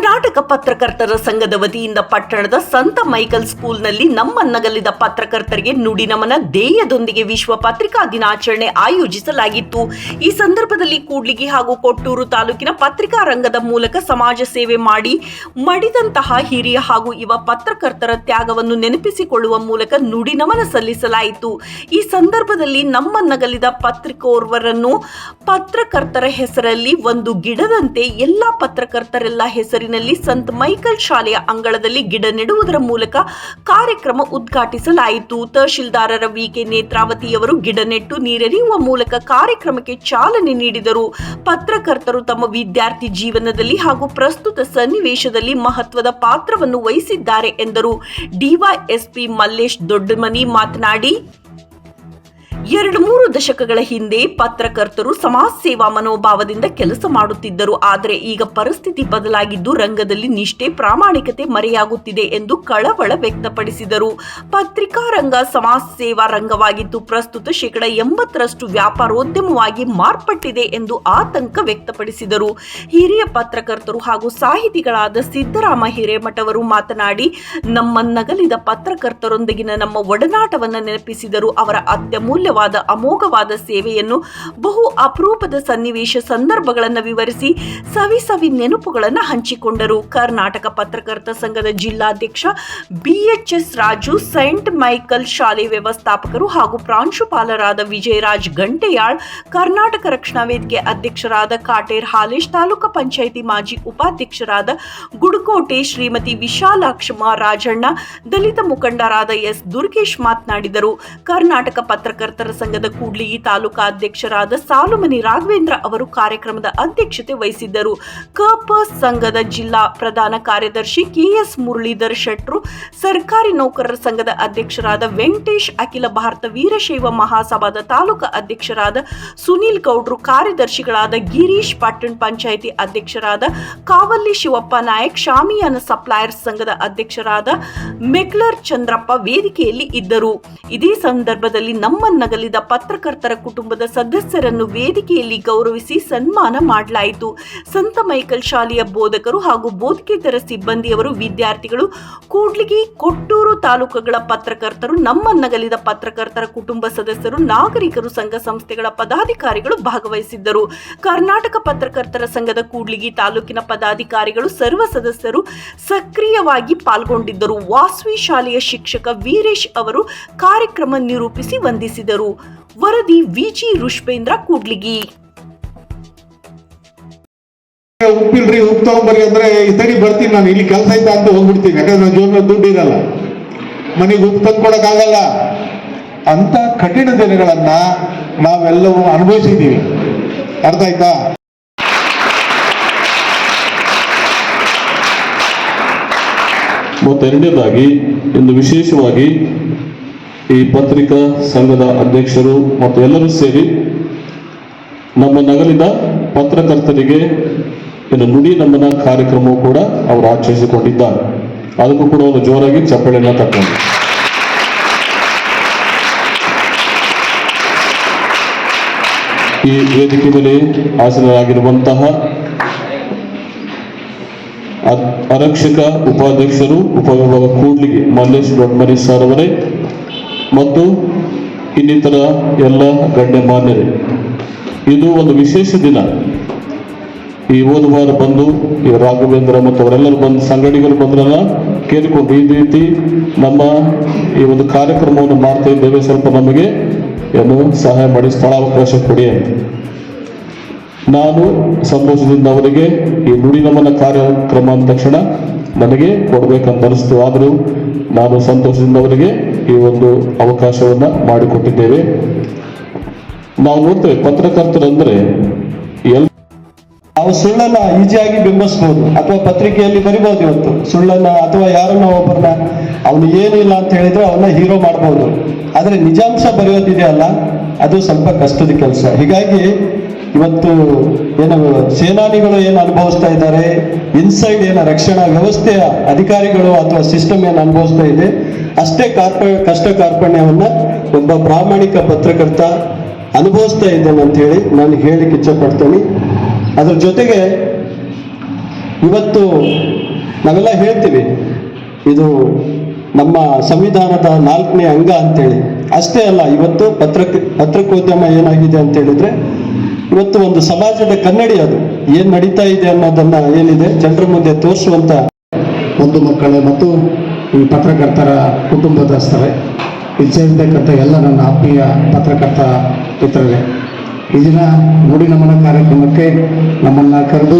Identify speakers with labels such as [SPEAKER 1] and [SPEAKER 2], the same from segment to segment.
[SPEAKER 1] ಕರ್ನಾಟಕ ಪತ್ರಕರ್ತರ ಸಂಘದ ವತಿಯಿಂದ ಪಟ್ಟಣದ ಸಂತ ಮೈಕಲ್ ಸ್ಕೂಲ್ನಲ್ಲಿ ನಗಲಿದ ಪತ್ರಕರ್ತರಿಗೆ ನುಡಿ ನಮನ ಧ್ಯೇಯದೊಂದಿಗೆ ವಿಶ್ವ ಪತ್ರಿಕಾ ದಿನಾಚರಣೆ ಆಯೋಜಿಸಲಾಗಿತ್ತು. ಈ ಸಂದರ್ಭದಲ್ಲಿ ಕೂಡ್ಲಿಗಿ ಹಾಗೂ ಕೊಟ್ಟೂರು ತಾಲೂಕಿನ ಪತ್ರಿಕಾ ರಂಗದ ಮೂಲಕ ಸಮಾಜ ಸೇವೆ ಮಾಡಿ ಮಡಿದಂತಹ ಹಿರಿಯ ಹಾಗೂ ಯುವ ಪತ್ರಕರ್ತರ ತ್ಯಾಗವನ್ನು ನೆನಪಿಸಿಕೊಳ್ಳುವ ಮೂಲಕ ನುಡಿ ನಮನ ಸಲ್ಲಿಸಲಾಯಿತು. ಈ ಸಂದರ್ಭದಲ್ಲಿ ನಮ್ಮನ್ನಗಲಿದ ಪತ್ರಿಕೋರ್ವರನ್ನು ಪತ್ರಕರ್ತರ ಹೆಸರಲ್ಲಿ ಒಂದು ಗಿಡದಂತೆ ಎಲ್ಲ ಪತ್ರಕರ್ತರೆಲ್ಲ ಹೆಸರಿನಲ್ಲಿ ಸಂತ ಮೈಕಲ್ ಶಾಲೆಯ ಅಂಗಳದಲ್ಲಿ ಗಿಡ ನೆಡುವುದರ ಮೂಲಕ ಕಾರ್ಯಕ್ರಮ ಉದ್ಘಾಟಿಸಲಾಯಿತು. ತಹಶೀಲ್ದಾರರ ವಿಕೆ ನೇತ್ರಾವತಿಯವರು ಗಿಡ ನೆಟ್ಟು ನೀರೆರೆಯುವ ಮೂಲಕ ಕಾರ್ಯಕ್ರಮಕ್ಕೆ ಚಾಲನೆ ನೀಡಿದರು. ಪತ್ರಕರ್ತರು ತಮ್ಮ ವಿದ್ಯಾರ್ಥಿ ಜೀವನದಲ್ಲಿ ಹಾಗೂ ಪ್ರಸ್ತುತ ಸನ್ನಿವೇಶದಲ್ಲಿ ಮಹತ್ವದ ಪಾತ್ರವನ್ನು ವಹಿಸಿದ್ದಾರೆ ಎಂದರು. ಡಿವೈಎಸ್ಪಿ ಮಲ್ಲೇಶ್ ದೊಡ್ಡಮನಿ ಮಾತನಾಡಿ ಎರಡು ಮೂರು ದಶಕಗಳ ಹಿಂದೆ ಪತ್ರಕರ್ತರು ಸಮಾಜ ಸೇವಾ ಮನೋಭಾವದಿಂದ ಕೆಲಸ ಮಾಡುತ್ತಿದ್ದರು. ಆದರೆ ಈಗ ಪರಿಸ್ಥಿತಿ ಬದಲಾಗಿದ್ದು ರಂಗದಲ್ಲಿ ನಿಷ್ಠೆ, ಪ್ರಾಮಾಣಿಕತೆ ಮರೆಯಾಗುತ್ತಿದೆ ಎಂದು ಕಳವಳ ವ್ಯಕ್ತಪಡಿಸಿದರು. ಪತ್ರಿಕಾ ರಂಗ ಸಮಾಜ ಸೇವಾ ರಂಗವಾಗಿದ್ದು ಪ್ರಸ್ತುತ ಶೇಕಡ ಎಂಬತ್ತರಷ್ಟು ವ್ಯಾಪಾರೋದ್ಯಮವಾಗಿ ಮಾರ್ಪಟ್ಟಿದೆ ಎಂದು ಆತಂಕ ವ್ಯಕ್ತಪಡಿಸಿದರು. ಹಿರಿಯ ಪತ್ರಕರ್ತರು ಹಾಗೂ ಸಾಹಿತಿಗಳಾದ ಸಿದ್ದರಾಮ ಹಿರೇಮಠವರು ಮಾತನಾಡಿ, ನಮ್ಮ ನಗಲಿದ ಪತ್ರಕರ್ತರೊಂದಿಗಿನ ನಮ್ಮ ಒಡನಾಟವನ್ನು ನೆನಪಿಸಿದರು. ಅವರ ಅತ್ಯಮೂಲ್ಯವಾದ ಅಮೋಘವಾದ ಸೇವೆಯನ್ನು ಬಹು ಅಪರೂಪದ ಸನ್ನಿವೇಶ ಸಂದರ್ಭಗಳನ್ನು ವಿವರಿಸಿ ಸವಿ ಸವಿ ನೆನಪುಗಳನ್ನು ಹಂಚಿಕೊಂಡರು. ಕರ್ನಾಟಕ ಪತ್ರಕರ್ತ ಸಂಘದ ಜಿಲ್ಲಾಧ್ಯಕ್ಷ ಬಿಎಚ್ಎಸ್ ರಾಜು, ಸೈಂಟ್ ಮೈಕಲ್ ಶಾಲೆ ವ್ಯವಸ್ಥಾಪಕರು ಹಾಗೂ ಪ್ರಾಂಶುಪಾಲರಾದ ವಿಜಯರಾಜ್ ಗಂಟೆಯಾಳ್, ಕರ್ನಾಟಕ ರಕ್ಷಣಾ ವೇದಿಕೆ ಅಧ್ಯಕ್ಷರಾದ ಕಾಟೇರ್ ಹಾಲೇಶ್, ತಾಲೂಕು ಪಂಚಾಯಿತಿ ಮಾಜಿ ಉಪಾಧ್ಯಕ್ಷರಾದ ಗುಡುಕೋಟೆ ಶ್ರೀಮತಿ ವಿಶಾಲಾಕ್ಷಮ ರಾಜಣ್ಣ, ದಲಿತ ಮುಖಂಡರಾದ ಎಸ್ ದುರ್ಗೇಶ್ ಮಾತನಾಡಿದರು. ಕರ್ನಾಟಕ ಪತ್ರಕರ್ತರ ಸಂಘದ ಕೂಡ್ಲಿಗಿ ತಾಲೂಕಾ ಅಧ್ಯಕ್ಷರಾದ ಸಾಲುಮನಿ ರಾಘವೇಂದ್ರ ಅವರು ಕಾರ್ಯಕ್ರಮದ ಅಧ್ಯಕ್ಷತೆ ವಹಿಸಿದ್ದರು. ಕಪ ಸಂಘದ ಜಿಲ್ಲಾ ಪ್ರಧಾನ ಕಾರ್ಯದರ್ಶಿ ಕೆಎಸ್ ಮುರಳೀಧರ್ ಶೆಟ್ರು, ಸರ್ಕಾರಿ ನೌಕರರ ಸಂಘದ ಅಧ್ಯಕ್ಷರಾದ ವೆಂಕಟೇಶ್, ಅಖಿಲ ಭಾರತ ವೀರಶೈವ ಮಹಾಸಭಾದ ತಾಲೂಕಾ ಅಧ್ಯಕ್ಷರಾದ ಸುನೀಲ್ ಗೌಡ್ರು, ಕಾರ್ಯದರ್ಶಿಗಳಾದ ಗಿರೀಶ್ ಪಟ್ಟಣ್ ಪಂಚಾಯಿತಿ ಅಧ್ಯಕ್ಷರಾದ ಕಾವಲ್ಲಿ ಶಿವಪ್ಪ ನಾಯಕ್, ಶಾಮಿಯಾನ ಸಪ್ಲೈಯರ್ಸ್ ಸಂಘದ ಅಧ್ಯಕ್ಷರಾದ ಮೆಕ್ಲರ್ ಚಂದ್ರಪ್ಪ ವೇದಿಕೆಯಲ್ಲಿ ಇದ್ದರು. ಇದೇ ಸಂದರ್ಭದಲ್ಲಿ ನಮ್ಮನ್ನಗಲಿದ ಪತ್ರಕರ್ತರ ಕುಟುಂಬದ ಸದಸ್ಯರನ್ನು ವೇದಿಕೆಯಲ್ಲಿ ಗೌರವಿಸಿ ಸನ್ಮಾನ ಮಾಡಲಾಯಿತು. ಸಂತ ಮೈಕಲ್ ಶಾಲೆಯ ಬೋಧಕರು ಹಾಗೂ ಬೋಧಕೇತರ ಸಿಬ್ಬಂದಿಯವರು ವಿದ್ಯಾರ್ಥಿಗಳು, ಕೂಡ್ಲಿಗಿ, ಕೊಟ್ಟೂರು ತಾಲೂಕುಗಳ ಪತ್ರಕರ್ತರು, ನಮ್ಮನ್ನಗಲಿದ ಪತ್ರಕರ್ತರ ಕುಟುಂಬ ಸದಸ್ಯರು, ನಾಗರಿಕರು ಸಂಘ ಸಂಸ್ಥೆಗಳ ಪದಾಧಿಕಾರಿಗಳು ಭಾಗವಹಿಸಿದ್ದರು. ಕರ್ನಾಟಕ ಪತ್ರಕರ್ತರ ಸಂಘದ ಕೂಡ್ಲಿಗಿ ತಾಲೂಕಿನ ಪದಾಧಿಕಾರಿಗಳು ಸರ್ವ ಸದಸ್ಯರು ಸಕ್ರಿಯವಾಗಿ ಪಾಲ್ಗೊಂಡಿದ್ದರು. ವಾಸ್ವಿ ಶಾಲೆಯ ಶಿಕ್ಷಕ ವೀರೇಶ್ ಅವರು ಕಾರ್ಯಕ್ರಮ ನಿರೂಪಿಸಿ ವಂದಿಸಿದರು. ವರದಿ ವಿಜಿ ರುಷ್ಪೇಂದ್ರ ಕೂಡ್ಲಿಗಿ.
[SPEAKER 2] ಉಪ್ಪಿಲ್ರಿ ಉಪ್ಪು ತಗೊಂಬರ್ರಿ ಅಂದ್ರೆ ಇತಡಿ ಬರ್ತೀನಿ ನಾನು. ಇಲ್ಲಿ ಕೆಲಸ ಐತೆ ಅಂತ ಹೋಗ್ಬಿಡ್ತೀನಿ. ಯಾಕಂದ್ರೆ ನನ್ನ ಜೀವನ ದುಡ್ಡು ಇರಲ್ಲ. ಮನೆಗೆ ಉಪ್ಪು ತಂದು ಆಗಲ್ಲ ಅಂತ ಕಠಿಣ ದಿನಗಳನ್ನ ನಾವೆಲ್ಲವೂ ಅನುಭವಿಸಿದ್ದೀವಿ. ಅರ್ಥ ಆಯ್ತಾ?
[SPEAKER 3] ಮತ್ತು ಎರಡನೇದಾಗಿ ಇಂದು ವಿಶೇಷವಾಗಿ ಈ ಪತ್ರಿಕಾ ಸಂಘದ ಅಧ್ಯಕ್ಷರು ಮತ್ತು ಎಲ್ಲರೂ ಸೇರಿ ನಮ್ಮ ನಗರದ ಪತ್ರಕರ್ತರಿಗೆ ಇನ್ನು ನುಡಿ ನಮ್ಮನ ಕಾರ್ಯಕ್ರಮವು ಕೂಡ ಅವರು ಆಚರಿಸಿಕೊಂಡಿದ್ದಾರೆ. ಅದಕ್ಕೂ ಕೂಡ ಒಂದು ಜೋರಾಗಿ ಚಪ್ಪಳೆಯನ್ನು ತಕ್ಕೊಂಡು. ಈ ವೇದಿಕೆ ಮೇಲೆ ಹಾಸನರಾಗಿರುವಂತಹ ಅರಕ್ಷಕ ಉಪಾಧ್ಯಕ್ಷರು ಉಪವಿಭಾಗ ಕೂಡ್ಲಿಗೆ ಮಲ್ಲೇಶ್ ಡೊಡ್ಮರಿ ಸರ್ ಅವರೇ ಮತ್ತು ಇನ್ನಿತರ ಎಲ್ಲ ಗಣ್ಯಮಾನ್ಯರೇ, ಇದು ಒಂದು ವಿಶೇಷ ದಿನ. ಈ ಹೋದ ಬಂದು ಈ ರಾಘವೇಂದ್ರ ಮತ್ತು ಅವರೆಲ್ಲರೂ ಬಂದು ಸಂಗಡಿಗರು ಬಂದ್ರಲ್ಲ, ಕೇಳಿಕೊಂಡು ಈ ರೀತಿ ನಮ್ಮ ಈ ಒಂದು ಕಾರ್ಯಕ್ರಮವನ್ನು ಮಾಡ್ತಾ ಇದ್ದೇವೆ. ಸ್ವಲ್ಪ ನಮಗೆ ಏನು ಸಹಾಯ ಮಾಡಿ ಸ್ಥಳಾವಕಾಶ ಕೊಡಿ ನಾನು ಸಂತೋಷದಿಂದ ಅವರಿಗೆ ಈ ನುಡಿ ನಮನ ಕಾರ್ಯಕ್ರಮ ಅಂದ ತಕ್ಷಣ ನನಗೆ ಕೊಡಬೇಕಂತ ಅನಿಸ್ತು ಆದರೂ ನಾನು ಸಂತೋಷದಿಂದ ಅವರಿಗೆ ಈ ಒಂದು ಅವಕಾಶವನ್ನ ಮಾಡಿಕೊಟ್ಟಿದ್ದೇವೆ. ನಾವು ನೋಡ್ತೇವೆ, ಪತ್ರಕರ್ತರಂದ್ರೆ ಎಲ್
[SPEAKER 4] ನಾವು ಸುಳ್ಳನ್ನ ಈಜಿಯಾಗಿ ಬಿಂಬಿಸ್ಬೋದು ಅಥವಾ ಪತ್ರಿಕೆಯಲ್ಲಿ ಬರಿಬಹುದು ಇವತ್ತು. ಸುಳ್ಳನ್ನ ಅಥವಾ ಯಾರನ್ನ ಒಬ್ಬರನ್ನ ಅವನು ಏನಿಲ್ಲ ಅಂತ ಹೇಳಿದ್ರೆ ಅವನ್ನ ಹೀರೋ ಮಾಡ್ಬೋದು. ಆದ್ರೆ ನಿಜಾಂಶ ಬರೆಯೋದಿದೆಯಲ್ಲ ಅದು ಸ್ವಲ್ಪ ಕಷ್ಟದ ಕೆಲಸ. ಹೀಗಾಗಿ ಇವತ್ತು ಏನು ಸೇನಾನಿಗಳು ಏನು ಅನುಭವಿಸ್ತಾ ಇದ್ದಾರೆ, ಇನ್ಸೈಡ್ ಏನು ರಕ್ಷಣಾ ವ್ಯವಸ್ಥೆಯ ಅಧಿಕಾರಿಗಳು ಅಥವಾ ಸಿಸ್ಟಮ್ ಏನು ಅನುಭವಿಸ್ತಾ ಇದೆ ಅಷ್ಟೇ ಕಾರ್ಪ, ಕಷ್ಟ ಕಾರ್ಪಣ್ಯವನ್ನ ಒಬ್ಬ ಪ್ರಾಮಾಣಿಕ ಪತ್ರಕರ್ತ ಅನುಭವಿಸ್ತಾ ಇದ್ದೇನೆ ಅಂತ ಹೇಳಿ ನಾನು ಹೇಳಿಕ್ಕೆ ಇಚ್ಛಪಡ್ತೇನೆ. ಅದರ ಜೊತೆಗೆ ಇವತ್ತು ನಾವೆಲ್ಲ ಹೇಳ್ತೀವಿ, ಇದು ನಮ್ಮ ಸಂವಿಧಾನದ ನಾಲ್ಕನೇ ಅಂಗ ಅಂತೇಳಿ. ಅಷ್ಟೇ ಅಲ್ಲ, ಇವತ್ತು ಪತ್ರಕ, ಪತ್ರಿಕೋದ್ಯಮ ಏನಾಗಿದೆ ಅಂತ ಹೇಳಿದ್ರೆ ಇವತ್ತು ಒಂದು ಸಮಾಜದ ಕನ್ನಡಿ ಅದು. ಏನ್ ನಡೀತಾ ಇದೆ ಅನ್ನೋದನ್ನ ಏನಿದೆ ಜನರ ಮುಂದೆ ತೋರಿಸುವಂತ
[SPEAKER 5] ಒಂದು ಮಕ್ಕಳ ಮತ್ತು ಈ ಪತ್ರಕರ್ತರ ಕುಟುಂಬದಸ್ಥರೇ ಇಲ್ಲಿ ಸೇರಿರ್ತಕ್ಕಂಥ ಎಲ್ಲ ನನ್ನ ಆತ್ಮೀಯ ಪತ್ರಕರ್ತ ಮಿತ್ರರೇ. ಈ ದಿನ ನಮನ ಕಾರ್ಯಕ್ರಮಕ್ಕೆ ನಮ್ಮನ್ನು ಕರೆದು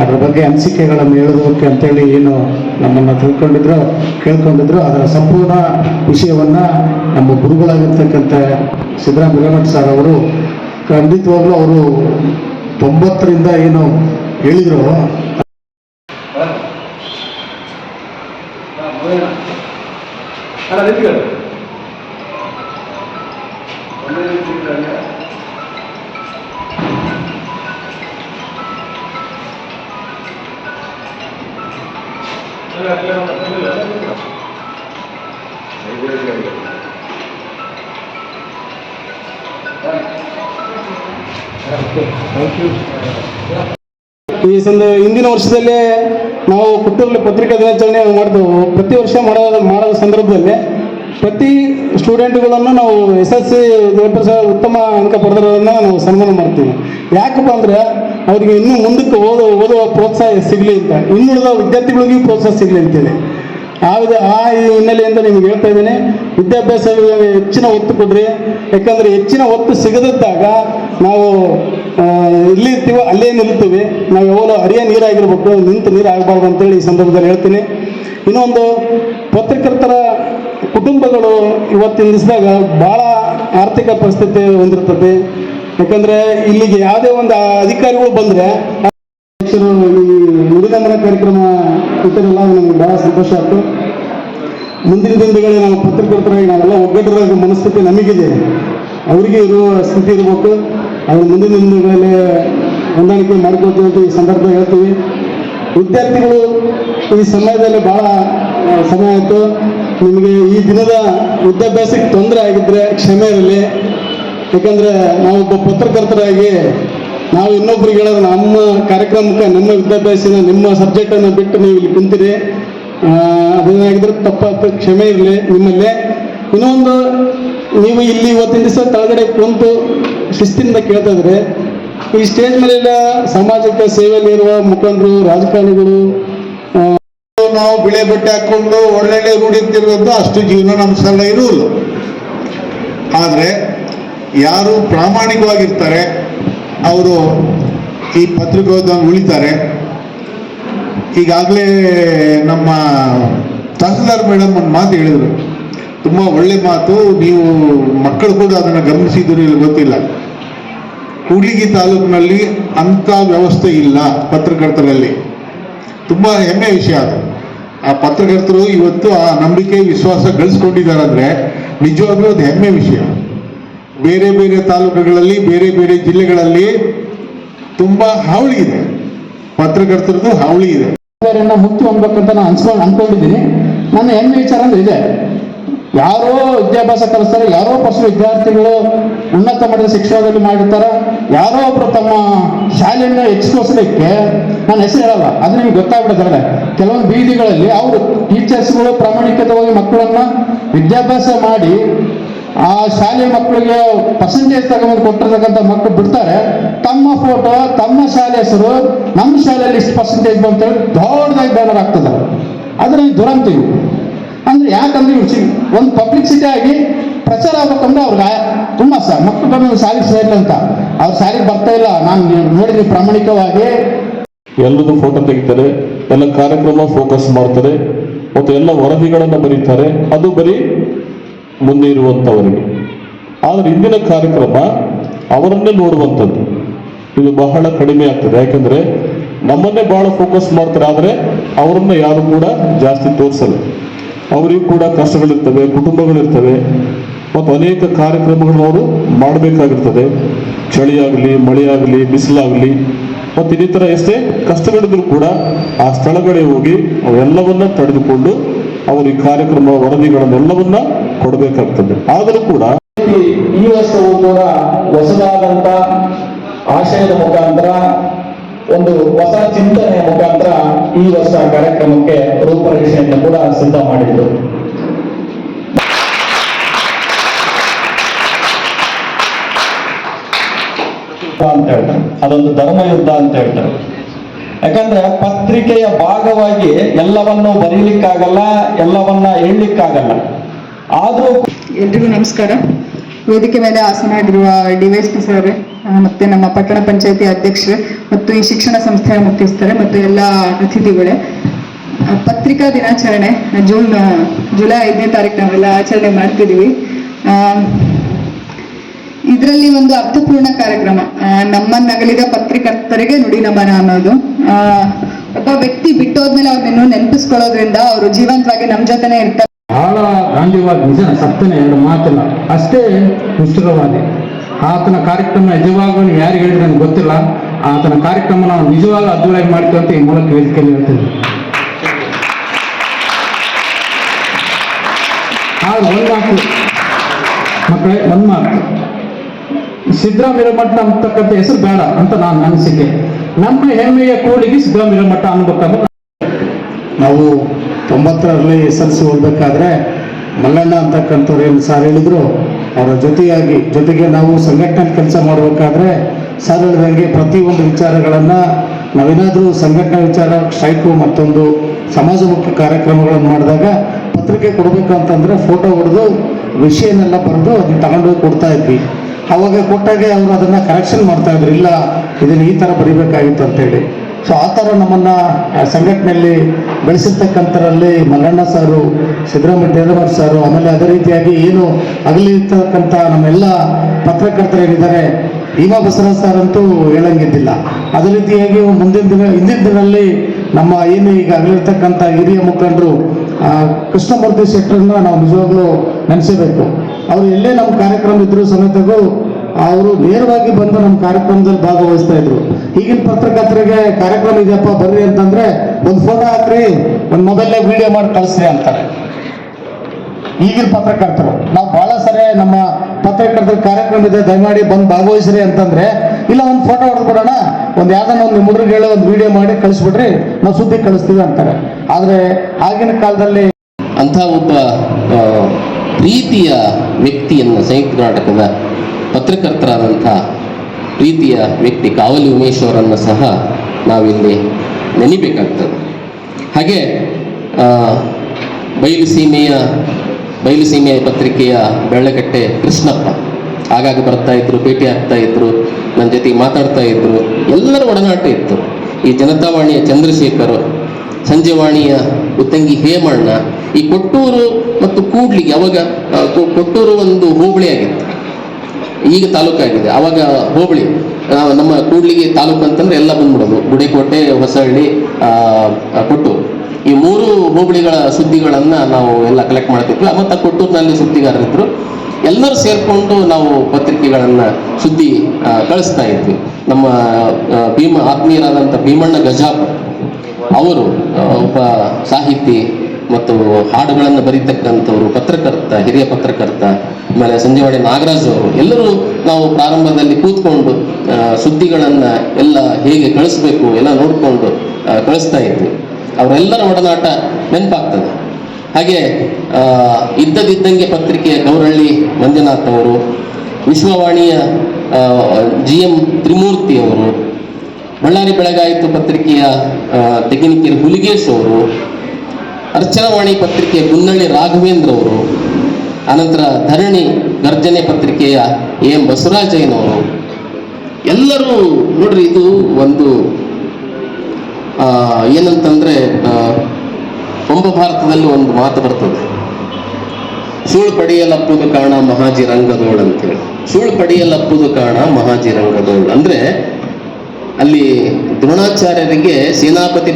[SPEAKER 5] ಅದರ ಬಗ್ಗೆ ಅನಿಸಿಕೆಗಳನ್ನು ಹೇಳೋದಕ್ಕೆ ಅಂತೇಳಿ ಏನು ನಮ್ಮನ್ನು ತಿಳ್ಕೊಂಡಿದ್ರು, ಕೇಳ್ಕೊಂಡಿದ್ರು, ಅದರ ಸಂಪೂರ್ಣ ವಿಷಯವನ್ನು ನಮ್ಮ ಗುರುಗಳಾಗಿರ್ತಕ್ಕಂಥ ಸಿದ್ದರಾಮ ಹಿರೇಮಠ ಸರ್ ಅವರು ಖಂಡಿತವಾಗ್ಲೂ ಅವರು ತೊಂಬತ್ತರಿಂದ ಏನು ಹೇಳಿದ್ರು సరేనా అని అది కాదు?
[SPEAKER 6] ಈ ಸಂದ ಹಿಂದಿನ ವರ್ಷದಲ್ಲೇ ನಾವು ಪುತ್ತೂರಲ್ಲಿ ಪತ್ರಿಕಾ ದಿನಾಚರಣೆ ಮಾಡ್ತೇವೆ ಪ್ರತಿ ವರ್ಷ ಮಾಡೋ ಮಾಡೋ ಸಂದರ್ಭದಲ್ಲಿ ಪ್ರತಿ ಸ್ಟೂಡೆಂಟ್ಗಳನ್ನು ನಾವು ಎಸ್ ಎಸ್ ಸಿ ಉತ್ತಮ ಅಂಕ ಪಡೆದವರನ್ನ ನಾವು ಸನ್ಮಾನ ಮಾಡ್ತೀವಿ. ಯಾಕಪ್ಪ ಅಂದ್ರೆ ಅವರಿಗೆ ಇನ್ನೂ ಮುಂದಕ್ಕೆ ಓದೋ ಓದುವ ಪ್ರೋತ್ಸಾಹ ಸಿಗಲಿ ಅಂತ. ಇನ್ನುಳಿದ ವಿದ್ಯಾರ್ಥಿಗಳಿಗೂ ಪ್ರೋತ್ಸಾಹ ಸಿಗಲಿ ಅಂತೇಳಿ. ಆ ಆ ಹಿನ್ನೆಲೆಯಿಂದ ನಿಮ್ಗೆ ಹೇಳ್ತಾ ಇದ್ದೀನಿ. ವಿದ್ಯಾಭ್ಯಾಸ ಹೆಚ್ಚಿನ ಒತ್ತು ಕೊಡ್ರಿ. ಯಾಕಂದ್ರೆ ಹೆಚ್ಚಿನ ಒತ್ತು ಸಿಗದಿದ್ದಾಗ ನಾವು ಎಲ್ಲಿ ಇರ್ತೀವೋ ಅಲ್ಲೇ ನಿಲ್ತೀವಿ. ನಾವು ಯಾವಾಗಲೂ ಹರಿಯ ನೀರಾಗಿರ್ಬೇಕು, ನಿಂತು ನೀರು ಆಗಬಾರ್ದು ಅಂತೇಳಿ ಈ ಸಂದರ್ಭದಲ್ಲಿ ಹೇಳ್ತೀನಿ. ಇನ್ನೊಂದು ಪತ್ರಕರ್ತರ ಕುಟುಂಬಗಳು ಇವತ್ತಿನ ದಿವಸದಾಗ ಭಾಳ ಆರ್ಥಿಕ ಪರಿಸ್ಥಿತಿ ಹೊಂದಿರ್ತದೆ. ಯಾಕಂದ್ರೆ ಇಲ್ಲಿಗೆ ಯಾವುದೇ ಒಂದು ಅಧಿಕಾರಿಗಳು ಬಂದರೆ, ಈ ನುಡಿನಮನ ಕಾರ್ಯಕ್ರಮ ಇಟ್ಟರೆಲ್ಲ ನಮ್ಗೆ ಬಹಳ ಸಂತೋಷ ಆಯ್ತು ಮುಂದಿನ ದಿನಗಳಲ್ಲಿ ನಾವು ಪತ್ರಕರ್ತರಾಗಿ ನಾವೆಲ್ಲ ಒಗ್ಗಟ್ಟರಾಗ ಮನಸ್ಥಿತಿ ನಮಗಿದೆ. ಅವರಿಗೆ ಇರುವ ಸ್ಥಿತಿ ಇರಬೇಕು. ಅವ್ರ ಮುಂದಿನ ದಿನಗಳಲ್ಲಿ ಹೊಂದಾಣಿಕೆ ಮಾಡ್ಕೊಳ್ತೀವಿ ಅಂತ ಈ ಸಂದರ್ಭ ಹೇಳ್ತೀವಿ. ವಿದ್ಯಾರ್ಥಿಗಳು ಈ ಸಮಯದಲ್ಲಿ ಆ, ಸಮಯ ಆಯಿತು. ನಿಮಗೆ ಈ ದಿನದ ವಿದ್ಯಾಭ್ಯಾಸಕ್ಕೆ ತೊಂದರೆ ಆಗಿದ್ರೆ ಕ್ಷಮೆ ಇರಲಿ. ಯಾಕಂದರೆ ನಾವೊಬ್ಬ ಪತ್ರಕರ್ತರಾಗಿ ನಾವು ಇನ್ನೊಬ್ರಿಗೆ ಹೇಳೋದು ನಮ್ಮ ಕಾರ್ಯಕ್ರಮಕ್ಕೆ, ನಮ್ಮ ವಿದ್ಯಾಭ್ಯಾಸದ ನಿಮ್ಮ ಸಬ್ಜೆಕ್ಟನ್ನು ಬಿಟ್ಟು ನೀವು ಇಲ್ಲಿ ಕುಂತೀರಿ. ಅದೇನಾಗಿದ್ರೆ ತಪ್ಪಾಯ್ತು ಕ್ಷಮೆ ಇರಲಿ ನಿಮ್ಮಲ್ಲೇ. ಇನ್ನೊಂದು, ನೀವು ಇಲ್ಲಿ ಇವತ್ತಿನ ದಿವಸ ತಳಗಡೆ ಕುಂತು ಶಿಸ್ತಿನಿಂದ ಕೇಳ್ತಾ ಇದ್ರೆ, ಈ ಸ್ಟೇಜ್ ಮೇಲೆಲ್ಲ ಸಮಾಜಕ್ಕೆ ಸೇವೆಯಲ್ಲಿರುವ ಮುಖಂಡರು, ರಾಜಕಾರಣಿಗಳು
[SPEAKER 2] ನಾವು ಬಿಳೆ ಬಟ್ಟೆ ಹಾಕೊಂಡು ಒಳ್ಳೊಳ್ಳೆ ರೂಢಿ ತಿರುಗೋದು ಅಷ್ಟು ಜೀವನ ನಮ್ಮ ಸಲ ಇರುವುದು ಆದರೆ ಯಾರು ಪ್ರಾಮಾಣಿಕವಾಗಿರ್ತಾರೆ ಅವರು ಈ ಪತ್ರಿಕೋದ್ಯಮ ಉಳಿತಾರೆ. ಈಗಾಗಲೇ ನಮ್ಮ ತಹಸೀಲ್ದಾರ್ ಮೇಡಮ್ ಒಂದು ಮಾತು ಹೇಳಿದರು. ತುಂಬ ಒಳ್ಳೆ ಮಾತು, ನೀವು ಮಕ್ಕಳು ಕೂಡ ಅದನ್ನು ಗಮನಿಸಿದ್ರು ಇಲ್ಲಿ ಗೊತ್ತಿಲ್ಲ. ಕೂಡ್ಲಿಗಿ ತಾಲೂಕಿನಲ್ಲಿ ಅಂಥ ವ್ಯವಸ್ಥೆ ಇಲ್ಲ ಪತ್ರಕರ್ತರಲ್ಲಿ. ತುಂಬ ಹೆಮ್ಮೆ ವಿಷಯ ಅದು. ಆ ಪತ್ರಕರ್ತರು ಇವತ್ತು ಆ ನಂಬಿಕೆ, ವಿಶ್ವಾಸ ಗಳಿಸ್ಕೊಂಡಿದ್ದಾರೆ ಅಂದರೆ ನಿಜವಾಗ್ಲೂ ಅದು ಹೆಮ್ಮೆ ವಿಷಯ. ಬೇರೆ ಬೇರೆ ತಾಲೂಕುಗಳಲ್ಲಿ, ಬೇರೆ ಬೇರೆ ಜಿಲ್ಲೆಗಳಲ್ಲಿ ತುಂಬ ಹಾವಳಿ ಇದೆ. ಪತ್ರಕರ್ತರದ್ದು ಹಾವಳಿ ಇದೆ.
[SPEAKER 6] ಮುಕ್ತಿ ಹೊಂದ್ಬೇಕಂತ ನಾನು ಅನ್ಸ್ಕೊಂಡು ಅನ್ಕೊಂಡಿದ್ದೀನಿ. ನನ್ನ ಹೆಮ್ಮೆ ವಿಚಾರ ಅಂದ್ರೆ ಇದೆ. ಯಾರೋ ವಿದ್ಯಾಭ್ಯಾಸ ಕಲಿಸ್ತಾರೆ, ಯಾರೋ ಪಶು ವಿದ್ಯಾರ್ಥಿಗಳು ಉನ್ನತ ಮಟ್ಟದ ಶಿಕ್ಷಣದಲ್ಲಿ ಮಾಡಿರ್ತಾರೆ, ಯಾರೋ ಒಬ್ರು ತಮ್ಮ ಶಾಲೆಯನ್ನು ಹೆಚ್ಚಿಸಲಿಕ್ಕೆ ನಾನು ಹೆಸರು ಹೇಳಲ್ಲ, ಅದು ನಿಮ್ಗೆ ಗೊತ್ತಾಗ್ಬಿಡುತ್ತೆ ಕೆಲವೊಂದು ಬೀದಿಗಳಲ್ಲಿ ಅವರು ಟೀಚರ್ಸ್ಗಳು ಪ್ರಾಮಾಣಿಕತವಾಗಿ ಮಕ್ಕಳನ್ನ ವಿದ್ಯಾಭ್ಯಾಸ ಮಾಡಿ ಆ ಶಾಲೆ ಮಕ್ಕಳಿಗೆ ಪರ್ಸೆಂಟೇಜ್ ತಗೊಂಡು ಕೊಟ್ಟಿರ್ತಕ್ಕಂಥ ಮಕ್ಕಳು ಬಿಡ್ತಾರೆ. ತಮ್ಮ ಫೋಟೋ ತಮ್ಮ ಶಾಲೆ ಹೆಸರು, ನಮ್ಮ ಶಾಲೆಯಲ್ಲಿ ಇಷ್ಟು ಪರ್ಸೆಂಟೇಜ್ ಬಂತು ಹೇಳಿ ದೊಡ್ಡದಾಗಿ ಬ್ಯಾನರ್ ಆಗ್ತದೆ ಆದರೆ ದುರಂತ ಇವು ಅಂದ್ರೆ ಯಾಕಂದ್ರೆ ಇವು ಒಂದು ಪಬ್ಲಿಸಿಟಿ ಆಗಿ ಪ್ರಚಾರ ಆಗ್ಬೇಕಂದ್ರೆ ಅವ್ರಿಗೆ ತುಂಬ ಸ ಮಕ್ಕಳು ಬಂದು ಶಾಲೆಗೆ ಅಂತ. ಅವ್ರ ಶಾಲೆಗೆ ಬರ್ತಾ ಇಲ್ಲ. ನಾನು ನೋಡಿದ್ವಿ ಪ್ರಾಮಾಣಿಕವಾಗಿ.
[SPEAKER 3] ಎಲ್ಲದೂ ಫೋಟೋ ತೆಗಿತಾರೆ. ಎಲ್ಲ ಕಾರ್ಯಕ್ರಮ ಫೋಕಸ್ ಮಾಡ್ತಾರೆ. ಮತ್ತು ಎಲ್ಲ ವರದಿಗಳನ್ನು ಬರೀತಾರೆ. ಅದು ಬರೀ ಮುಂದೆ ಇರುವಂಥವರಿಗೆ ಆದರೆ ಇಂದಿನ ಕಾರ್ಯಕ್ರಮ ಅವರನ್ನೇ ನೋಡುವಂಥದ್ದು. ಇದು ಬಹಳ ಕಡಿಮೆ ಆಗ್ತದೆ. ಯಾಕಂದ್ರೆ ನಮ್ಮನ್ನೇ ಬಹಳ ಫೋಕಸ್ ಮಾಡ್ತಾರೆ. ಆದರೆ ಅವರನ್ನ ಯಾರು ಕೂಡ ಜಾಸ್ತಿ ತೋರಿಸಲ್ಲ. ಅವರಿಗೂ ಕೂಡ ಕಷ್ಟಗಳಿರ್ತವೆ, ಕುಟುಂಬಗಳಿರ್ತವೆ. ಮತ್ತು ಅನೇಕ ಕಾರ್ಯಕ್ರಮಗಳನ್ನು ಅವರು ಮಾಡಬೇಕಾಗಿರ್ತದೆ. ಚಳಿಯಾಗಲಿ, ಮಳೆಯಾಗಲಿ, ಬಿಸಿಲಾಗಲಿ, ಮತ್ತು ಇನ್ನಿತರ ಎಷ್ಟೇ ಕಷ್ಟಗಳಿದ್ರು ಕೂಡ ಆ ಸ್ಥಳಗಳಿಗೆ ಹೋಗಿ ಅವೆಲ್ಲವನ್ನ ತಡೆದುಕೊಂಡು ಅವರು ಈ ಕಾರ್ಯಕ್ರಮ ವರದಿಗಳನ್ನೆಲ್ಲವನ್ನ ಕೊಡಬೇಕಾಗ್ತದೆ. ಆದರೂ ಕೂಡ
[SPEAKER 6] ಈ ವರ್ಷವೂ ಕೂಡ ಹೊಸದಾದಂತ ಆಶಯದ ಮುಖಾಂತರ,
[SPEAKER 7] ಒಂದು ಹೊಸ ಚಿಂತನೆಯ ಮುಖಾಂತರ ಈ ವರ್ಷ ಕಾರ್ಯಕ್ರಮಕ್ಕೆ ರೂಪರೇಷೆಯನ್ನು ಕೂಡ ಸಿದ್ಧ ಮಾಡಿದ್ರು. ಅಂತ ಹೇಳ್ತಾರೆ. ಅದೊಂದು ಧರ್ಮ ಯುದ್ಧ ಅಂತ ಹೇಳ್ತಾರೆ. ಯಾಕಂದ್ರೆ ಪತ್ರಿಕೆಯ ಭಾಗವಾಗಿ ಎಲ್ಲವನ್ನು ಬರೀಲಿಕ್ಕಾಗಲ್ಲ, ಎಲ್ಲವನ್ನ ಹೇಳಲಿಕ್ಕಾಗಲ್ಲ. ಆದ್ರೂ
[SPEAKER 8] ಎಲ್ರಿಗೂ ನಮಸ್ಕಾರ. ವೇದಿಕೆ ಮೇಲೆ ಆಸನಾಗಿರುವ ಡಿವೈಎಸ್ಪಿ ಸರ್ ಮತ್ತು ನಮ್ಮ ಪಟ್ಟಣ ಪಂಚಾಯತಿ ಅಧ್ಯಕ್ಷರು, ಮತ್ತು ಈ ಶಿಕ್ಷಣ ಸಂಸ್ಥೆಯ ಮುಖ್ಯಸ್ಥರೇ, ಮತ್ತು ಎಲ್ಲ ಅತಿಥಿಗಳೇ. ಪತ್ರಿಕಾ ದಿನಾಚರಣೆ ಜೂನ್ ಜುಲೈ ಐದನೇ ತಾರೀಕು ನಾವೆಲ್ಲ ಆಚರಣೆ ಮಾಡ್ತಿದ್ದೀವಿ. ಇದರಲ್ಲಿ ಒಂದು ಅರ್ಥಪೂರ್ಣ ಕಾರ್ಯಕ್ರಮ ನಮ್ಮ ನಗಲಿದ ಪತ್ರಿಕರ್ತರಿಗೆ ನುಡಿ ನಮನ ಅನ್ನೋದು ಒಬ್ಬ ವ್ಯಕ್ತಿ ಬಿಟ್ಟೋದ್ಮೇಲೆ ಅವ್ರನ್ನ ನೆನಪಿಸ್ಕೊಳ್ಳೋದ್ರಿಂದ ಅವರು ಜೀವಂತವಾಗಿ ನಮ್ಮ ಜೊತೆನೆ ಇರ್ತಾರೆ.
[SPEAKER 5] ಬಹಳ ಗಾಂಧಿವಾದಿ ನಿಜ ಸತ್ತನೆ ಎರಡು ಮಾತಿಲ್ಲ. ಅಷ್ಟೇ ನಿಷ್ಠುರವಾದಿ. ಆತನ ಕಾರ್ಯಕ್ರಮ ನಿಜವಾಗ್ಲೂ ಯಾರು ಹೇಳಿದ್ರೆ ನನಗೆ ಗೊತ್ತಿಲ್ಲ. ಆತನ ಕಾರ್ಯಕ್ರಮ ನಾವು ನಿಜವಾಗ ಅದ್ದೂರಿಯಾಗಿ ಮಾಡ್ತೀವಿ ಅಂತ ಈ ಮೂಲಕ ವೇದಿಕೆಯಲ್ಲಿ ಹೇಳ್ತೀವಿ ಆದ್ರೆ ಒಂದು ಮಾತು. ಮಕ್ಕಳೇ, ಒಂದು ಮಾತು. ಸಿದ್ದರಾಮ ಹಿರೇಮಠ ಅಂತಕ್ಕಂಥ ಹೆಸರು ಬೇಡ ಅಂತ ನಾನು ಅನಿಸಿಕೆ. ನಮ್ಮ ಹೆಮ್ಮೆಯ ಕೋಳಿಗೆ ಸಿದ್ದರಾಮ ಮಠ ಅನ್ಬೇಕಂದ್ರೆ ನಾವು ತೊಂಬತ್ತರಲ್ಲಿ ಎಸ್ ಎಲ್ ಸಿ ಓದಬೇಕಾದ್ರೆ ಮಲ್ಲಣ್ಣ ಅಂತಕ್ಕಂಥವ್ರು ಏನು ಸರ್ ಹೇಳಿದ್ರು, ಅವರ ಜೊತೆಯಾಗಿ, ಜೊತೆಗೆ ನಾವು ಸಂಘಟನೆ ಕೆಲಸ ಮಾಡಬೇಕಾದ್ರೆ ಸರ್ ಹೇಳಿದಂಗೆ ಪ್ರತಿಯೊಂದು ವಿಚಾರಗಳನ್ನು ನಾವೇನಾದರೂ ಸಂಘಟನಾ ವಿಚಾರ, ಸ್ಟ್ರೈಕು ಮತ್ತೊಂದು ಸಮಾಜಮುಖಿ ಕಾರ್ಯಕ್ರಮಗಳನ್ನು ಮಾಡಿದಾಗ ಪತ್ರಿಕೆ ಕೊಡಬೇಕು ಅಂತಂದರೆ ಫೋಟೋ ಹೊಡೆದು ವಿಷಯನೆಲ್ಲ ಬರೆದು ಅದನ್ನ ತಗೊಂಡೋಗಿ ಕೊಡ್ತಾ ಇದ್ವಿ. ಅವಾಗ ಕೊಟ್ಟಾಗೆ ಅವರು ಅದನ್ನು ಕರೆಕ್ಷನ್ ಮಾಡ್ತಾ ಇದ್ರು, ಇಲ್ಲ, ಇದನ್ನು ಈ ಥರ ಬರಿಬೇಕಾಗಿತ್ತು ಅಂತೇಳಿ. ಸೊ ಆ ಥರ ನಮ್ಮನ್ನು ಸಂಘಟನೆಯಲ್ಲಿ ಬೆಳೆಸಿರ್ತಕ್ಕಂಥರಲ್ಲಿ ಮಲ್ಲಣ್ಣ ಸಾರು, ಸಿದ್ದರಾಮಯ್ಯ ದೇವರ ಸಾರು, ಆಮೇಲೆ ಅದೇ ರೀತಿಯಾಗಿ ಏನು ಅಗಲಿರ್ತಕ್ಕಂಥ ನಮ್ಮೆಲ್ಲ ಪತ್ರಕರ್ತರೇನಿದ್ದಾರೆ ಭೀಮಾ ಬಸವರಾಜ್ ಸರ್ ಅಂತೂ ಹೇಳಂಗಿದ್ದಿಲ್ಲ. ಅದೇ ರೀತಿಯಾಗಿ ಮುಂದಿನ ದಿನ, ಹಿಂದಿನ ದಿನದಲ್ಲಿ ನಮ್ಮ ಏನು ಈಗ ಅಗಲಿರ್ತಕ್ಕಂಥ ಹಿರಿಯ ಮುಖಂಡರು ಕೃಷ್ಣಮೂರ್ತಿ ಶೆಟ್ಟರನ್ನ ನಾವು ನಿಜವಾಗ್ಲೂ ನೆನೆಸಬೇಕು. ಅವರು ಎಲ್ಲೇ ನಮ್ಮ ಕಾರ್ಯಕ್ರಮ ಇದ್ರು ಸಮೇತಗೂ ಅವರು ನೇರವಾಗಿ ಬಂದು ನಮ್ಮ ಕಾರ್ಯಕ್ರಮದಲ್ಲಿ ಭಾಗವಹಿಸ್ತಾ ಇದ್ರು. ಈಗಿನ ಪತ್ರಕರ್ತರಿಗೆ ಕಾರ್ಯಕ್ರಮ ಇದೆಯಪ್ಪ, ಬರ್ರಿ ಅಂತಂದ್ರೆ ಒಂದು ಫೋಟೋ ಹಾಕ್ರಿ, ಒಂದು ಮೊಬೈಲ್ ವಿಡಿಯೋ ಮಾಡಿ ಕಳಿಸ್ರಿ ಅಂತಾರೆ. ಈಗಿನ ಪತ್ರಕರ್ತರು. ನಾವು ಬಹಳ ಸರಿ ನಮ್ಮ ಪತ್ರಕರ್ತರ ಕಾರ್ಯಕ್ರಮ ಇದೆ, ದಯಮಾಡಿ ಬಂದು ಭಾಗವಹಿಸ್ರಿ ಅಂತಂದ್ರೆ, ಇಲ್ಲ ಒಂದು ಫೋಟೋ ಹೊಡೆದ್ಬಿಡೋಣ ಒಂದು ಯಾವ್ದಾನ ಒಂದು ಹುಡುಗರಿಗೆ ಹೇಳಿ ಒಂದು ವಿಡಿಯೋ ಮಾಡಿ ಕಳಿಸ್ಬಿಡ್ರಿ, ನಾವು ಸುದ್ದಿ ಕಳಿಸ್ತೀವಿ ಅಂತಾರೆ. ಆದ್ರೆ ಆಗಿನ ಕಾಲದಲ್ಲಿ
[SPEAKER 9] ಅಂತ ಒಬ್ಬ ಪ್ರೀತಿಯ ವ್ಯಕ್ತಿಯನ್ನು, ಸಂಯುಕ್ತ ಕರ್ನಾಟಕದ ಪತ್ರಕರ್ತರಾದಂಥ ಪ್ರೀತಿಯ ವ್ಯಕ್ತಿ ಕಾವಲಿ ಉಮೇಶ್ ಅವರನ್ನು ಸಹ ನಾವಿಲ್ಲಿ ನೆನಿಬೇಕಾಗ್ತದೆ. ಹಾಗೆ ಬಯಲುಸೀಮೆಯ ಬಯಲುಸೀಮೆಯ ಬಯಲು ಸೀಮೆಯ ಪತ್ರಿಕೆಯ ಬೆಳ್ಳಗಟ್ಟೆ ಕೃಷ್ಣಪ್ಪ. ಆಗಾಗ ಬರ್ತಾ ಇದ್ರು, ಭೇಟಿ ಆಗ್ತಾ ಇದ್ರು ನನ್ನ ಜೊತೆ ಮಾತಾಡ್ತಾ ಇದ್ರು, ಎಲ್ಲರ ಒಡನಾಟ ಇತ್ತು. ಈ ಜನತಾವಾಣಿಯ ಚಂದ್ರಶೇಖರ್, ಸಂಜೆವಾಣಿಯ ಉತ್ತಂಗಿ ಹೇಮಣ್ಣ, ಈ ಕೊಟ್ಟೂರು ಮತ್ತು ಕೂಡ್ಲಿಗೆ ಅವಾಗ ಕೊಟ್ಟೂರು ಒಂದು ಹೋಬಳಿ ಆಗಿತ್ತು. ಈಗ ತಾಲೂಕಾಗಿದೆ ಅವಾಗ ಹೋಬಳಿ ನಮ್ಮ ಕೂಡ್ಲಿಗೆ ತಾಲೂಕು ಅಂತಂದ್ರೆ ಎಲ್ಲ ಬಂದ್ಬಿಡೋದು. ಗುಡಿಕೋಟೆ, ಹೊಸಹಳ್ಳಿ ಕೊಟ್ಟು. ಈ ಮೂರು ಹೋಬಳಿಗಳ ಸುದ್ದಿಗಳನ್ನ ನಾವು ಎಲ್ಲ ಕಲೆಕ್ಟ್ ಮಾಡ್ತಿದ್ವಿ. ಮತ್ತು ಕೊಟ್ಟೂರಿನಲ್ಲಿ ಸುದ್ದಿಗಾರರಿದ್ರು. ಎಲ್ಲರೂ ಸೇರಿಕೊಂಡು ನಾವು ಪತ್ರಿಕೆಗಳನ್ನ ಸುದ್ದಿ ಕಳಿಸ್ತಾ ಇದ್ವಿ. ನಮ್ಮ ಭೀಮ, ಆತ್ಮೀಯರಾದಂಥ ಭೀಮಣ್ಣ ಗಜಾಪ್ ಅವರು ಒಬ್ಬ ಸಾಹಿತಿ ಮತ್ತು ಹಾಡುಗಳನ್ನು ಬರೀತಕ್ಕಂಥವ್ರು, ಪತ್ರಕರ್ತ, ಹಿರಿಯ ಪತ್ರಕರ್ತ, ಆಮೇಲೆ ಸಂಜೆವಾಡಿ ನಾಗರಾಜ್ ಅವರು, ಎಲ್ಲರೂ ನಾವು ಪ್ರಾರಂಭದಲ್ಲಿ ಕೂತ್ಕೊಂಡು ಸುದ್ದಿಗಳನ್ನು ಎಲ್ಲ ಹೇಗೆ ಕಳಿಸ್ಬೇಕು, ಎಲ್ಲ ನೋಡಿಕೊಂಡು ಕಳಿಸ್ತಾ ಇದ್ವಿ. ಅವರೆಲ್ಲರ ಒಡನಾಟ ನೆನಪಾಗ್ತದೆ. ಹಾಗೆ ಇದ್ದದಿದ್ದಂಗೆ ಪತ್ರಿಕೆಯ ಗೌರಳ್ಳಿ ಮಂಜುನಾಥ್ ಅವರು, ವಿಶ್ವವಾಣಿಯ ಜಿ ಎಂ ತ್ರಿಮೂರ್ತಿ ಅವರು, ಬಳ್ಳಾರಿ ಬೆಳಗಾಯಿತು ಪತ್ರಿಕೆಯ ತೆಗಿನಿಕೆರೆ ಹುಲಿಗೇಶ್ ಅವರು ಅರ್ಚನವಾಣಿ ಪತ್ರಿಕೆಯ ಗುನ್ನಳ್ಳಿ ರಾಘವೇಂದ್ರ ಅವರು ಅನಂತರ ಧರಣಿ ಗರ್ಜನೆ ಪತ್ರಿಕೆಯ ಎ ಬಸವರಾಜಯ್ಯನವರು. ಎಲ್ಲರೂ ನೋಡ್ರಿ ಇದು ಒಂದು ಏನಂತಂದ್ರೆ ಕೊಂಬ ಭಾರತದಲ್ಲಿ ಒಂದು ಮಾತು ಬರ್ತದೆ. ಸುಳ್ಳು ಪಡೆಯಲಪ್ಪುದು ಕಾರಣ ಮಹಾಜಿ ರಂಗದೋಳ್ ಅಂತೇಳಿ. ಸುಳ್ಳು ಪಡೆಯಲಪ್ಪುದು ಕಾರಣ ಮಹಾಜಿ ರಂಗದೋಳ್ ಅಂದ್ರೆ ಅಲ್ಲಿ ದ್ರೋಣಾಚಾರ್ಯರಿಗೆ ಸೇನಾಪತಿ